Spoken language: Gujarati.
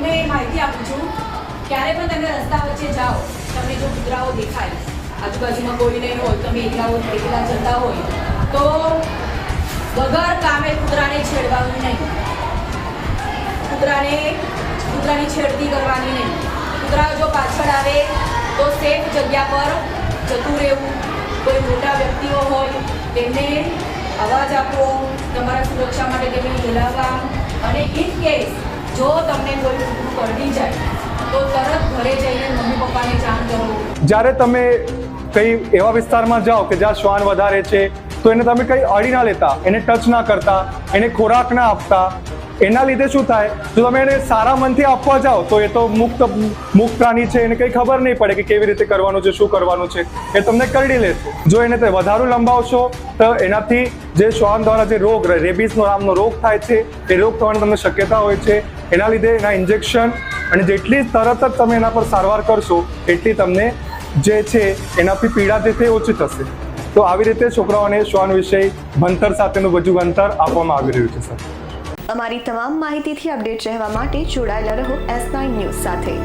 તમને માહિતી આપું છું ક્યારે પણ તમે રસ્તા વચ્ચે જાઓ, તમને જો કૂતરાઓ દેખાય, આજુબાજુમાં કોઈ નહીં હોય તમે એકલા હોય એકલા જતા હોય, તો વગર કામે કૂતરાને છેડવાનું નહીં. કૂતરાને, કૂતરાની છેડતી કરવાની નહીં. કૂતરા જો પાછળ આવે, તો સેફ જગ્યા પર જતું રહેવું. કોઈ મોટા વ્યક્તિઓ હોય, તેમને અવાજ આપવો તમારા સુરક્ષા માટે તેમને બોલાવવા. અને ઇન કેસ જો તમને કોઈ કરડી જાય, તો તરત ઘરે જઈને મમ્મી પપ્પાને જાણ કરો. જ્યારે તમે કંઈ એવા વિસ્તારમાં જાઓ કે જ્યાં શ્વાન વધારે છે, તો એને તમે કંઈ અડી ના લેતા, એને ટચ ના કરતા, એને ખોરાક ના આપતા. એના લીધે શું થાય? જો તમે એને સારા મનથી આપવા જાઓ, તો એ તો મુક્ત મુક્ત પ્રાણી છે, એને કંઈ ખબર નહીં પડે કે કેવી રીતે કરવાનું છે, શું કરવાનું છે. એ તમને કરડી લેશે. જો એને તે વધારું લંબાવશો, તો એનાથી જે શ્વાન દ્વારા જે રોગ રેબિસનો નામનો રોગ થાય છે એ રોગ થવાની તમને શક્યતા હોય છે. એના લીધે એના ઇન્જેક્શન અને જેટલી તરત જ તમે એના પર સારવાર કરશો, એટલી તમને જે છે, એનાથી પીડા જે છે ઓછી થશે. તો આવી રીતે છોકરાઓને શ્વાન વિષય ભણતર સાથેનું બધું ભણતર આપવામાં આવી રહ્યું છે, સર. અમારી તમામ માહિતીથી અપડેટ રહેવા માટે જોડાયેલા રહો એસ નાઇન ન્યૂઝ સાથે.